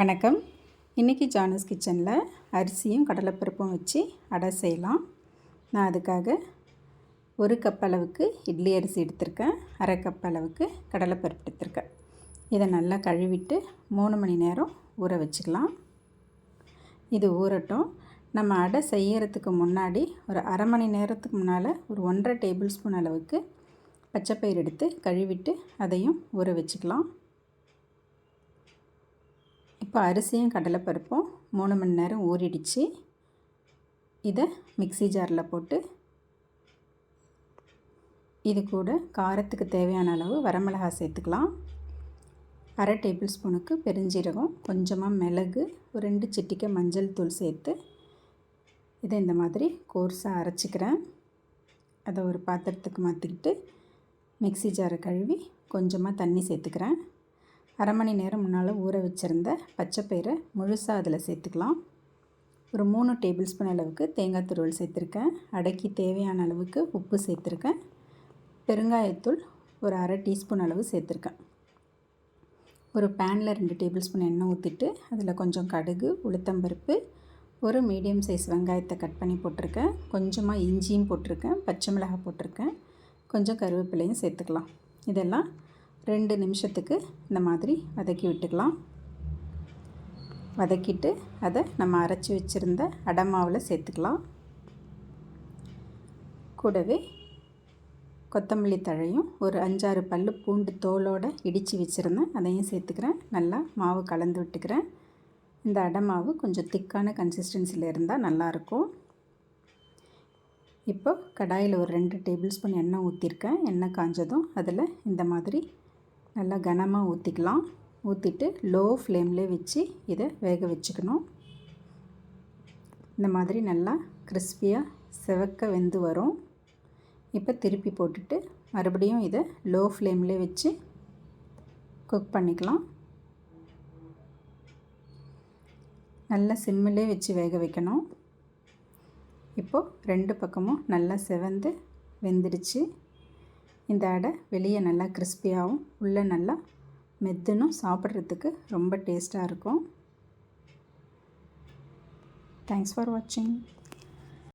வணக்கம். இன்றைக்கி ஜானஸ் கிச்சனில் அரிசியும் கடலைப்பருப்பும் வச்சு அடை செய்யலாம். நான் அதுக்காக ஒரு கப் அளவுக்கு இட்லி அரிசி எடுத்திருக்கேன். அரை கப் அளவுக்கு கடலைப்பருப்பு எடுத்திருக்கேன். இதை நல்லா கழுவிட்டு மூணு மணி நேரம் ஊற வச்சுக்கலாம். இது ஊறட்டும். நம்ம அடை செய்யறதுக்கு முன்னாடி ஒரு அரை மணி நேரத்துக்கு முன்னால் ஒரு ஒன்றரை டேபிள் ஸ்பூன் அளவுக்கு பச்சைப்பயிர் எடுத்து கழுவிட்டு அதையும் ஊற வச்சுக்கலாம். இப்போ அரிசியும் கடலைப்பருப்பும் மூணு மணி நேரம் ஊறிடுச்சு. இதை மிக்சி ஜாரில் போட்டு இது கூட காரத்துக்கு தேவையான அளவு வரமிளகாய் சேர்த்துக்கலாம். அரை டேபிள் ஸ்பூனுக்கு பெருஞ்சீரகம் கொஞ்சமாக மிளகு ஒரு ரெண்டு சிட்டிக்கை மஞ்சள் தூள் சேர்த்து இதை இந்த மாதிரி கோர்ஸாக அரைச்சிக்கிறேன். அதை ஒரு பாத்திரத்துக்கு மாற்றிக்கிட்டு மிக்சி ஜாரை கழுவி கொஞ்சமாக தண்ணி சேர்த்துக்கிறேன். அரை மணி நேரம் முன்னால் ஊற வச்சுருந்த பச்சைப்பயிரை முழுசாக அதில் சேர்த்துக்கலாம். ஒரு மூணு டேபிள் ஸ்பூன் அளவுக்கு தேங்காய் துருவல் சேர்த்துருக்கேன். அடக்கி தேவையான அளவுக்கு உப்பு சேர்த்துருக்கேன். பெருங்காயத்தூள் ஒரு அரை டீஸ்பூன் அளவு சேர்த்துருக்கேன். ஒரு பேனில் ரெண்டு டேபிள் ஸ்பூன் எண்ணெய் ஊற்றிட்டு அதில் கொஞ்சம் கடுகு உளுத்தம்பருப்பு ஒரு மீடியம் சைஸ் வெங்காயத்தை கட் பண்ணி போட்டிருக்கேன். கொஞ்சமாக இஞ்சியும் போட்டிருக்கேன் பச்சை மிளகாய் போட்டிருக்கேன். கொஞ்சம் கருவேப்பிலையும் சேர்த்துக்கலாம். இதெல்லாம் ரெண்டு நிமிஷத்துக்கு இந்த மாதிரி வதக்கி விட்டுக்கலாம். வதக்கிட்டு அதை நம்ம அரைச்சி வச்சுருந்த அடமாவில் சேர்த்துக்கலாம். கூடவே கொத்தமல்லி தழையும் ஒரு அஞ்சாறு பல் பூண்டு தோலோடு இடித்து வச்சுருந்தேன். அதையும் சேர்த்துக்கிறேன். நல்லா மாவு கலந்து விட்டுக்கிறேன். இந்த அடமாவு கொஞ்சம் திக்கான கன்சிஸ்டன்சியில் இருந்தால் நல்லாயிருக்கும் இப்போ கடாயில் ஒரு ரெண்டு டேபிள் ஸ்பூன் எண்ணெய் ஊற்றிருக்கேன் எண்ணெய் காஞ்சதும் அதில் இந்த மாதிரி நல்லா கனமாக ஊற்றிக்கலாம் ஊற்றிட்டு லோ ஃப்ளேம்லேயே வச்சு இதை வேக வச்சுக்கணும். இந்த மாதிரி நல்லா கிறிஸ்பியாக செவக்க வெந்து வரும். இப்போ திருப்பி போட்டுட்டு மறுபடியும் இதை லோ ஃப்ளேமில் வச்சு குக் பண்ணிக்கலாம். நல்லா சிம்மிலே வச்சு வேக வைக்கணும். இப்போது ரெண்டு பக்கமும் நல்லா செவந்து வெந்துடுச்சு. இந்த அடை வெளியே நல்லா கிறிஸ்பியாகவும் உள்ளே நல்லா மெத்துனும் சாப்பிட்றதுக்கு ரொம்ப டேஸ்ட்டாக இருக்கும். தேங்க்ஸ் ஃபார் வாட்சிங்